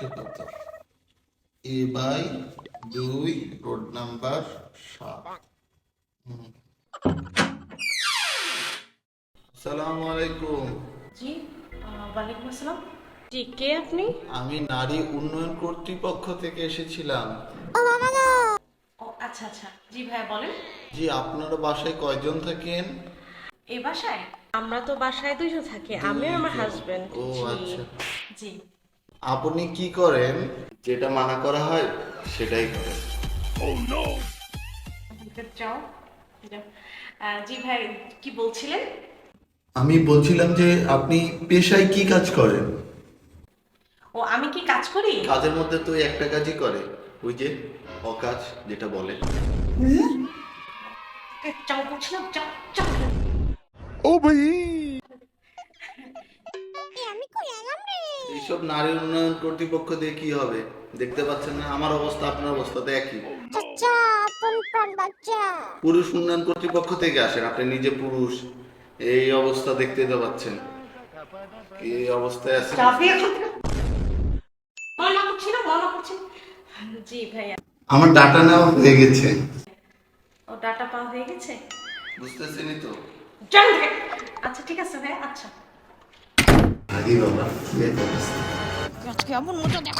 কত A by দুই road number সাত। আসসালামু আলাইকুম। জি ওয়ালাইকুম আসসালাম। জি কে আপনি? আমি নারী উন্নয়ন কর্তৃপক্ষ থেকে এসেছিলাম। ও আচ্ছা আচ্ছা। জি ভাই বলেন। জি আপনার বাসায় কয়জন থাকেন? এই বাসায়? আমরা তো বাসায় দুইজন থাকি আমি আর আমার হাজবেন্ড ও আচ্ছা। জি। আপনি কি করেন? যেটা মানা করা হয় সেটাই করেন। যাও যাও। জি ভাই কি বলছিলেন? আমি বলছিলাম যে আপনি পেশায় কি কাজ করেন? ও আমি কি কাজ করি? কাজের মধ্যে তো ওই একটা কাজই করে। ওই যে অকাজ যেটা বলে। চাও বলছিলাম চাও চাও এইসব নারী উন্নয়ন কর্তৃপক্ষ দিয়ে কি হবে? দেখতে পাচ্ছেন না আমার অবস্থা আপনার অবস্থা তো একই। চাচা আপন প্রাণ বাচ্চা? পুরুষ উন্নয়ন কর্তৃপক্ষ থেকে আসেন আপনি নিজে পুরুষ এই অবস্থা দেখতে তো পাচ্ছেন। এই অবস্থায় আছে। জি ভাইয়া। আমার ডাটা নেওয়া হয়ে গেছে। ও ডাটা পাওয়া হয়ে গেছে? বুঝতেছেনই তো। আচ্ছা ঠিক আছে ভাই আচ্ছা। Eyvallah. Yeter. Yok ya bunu da ne.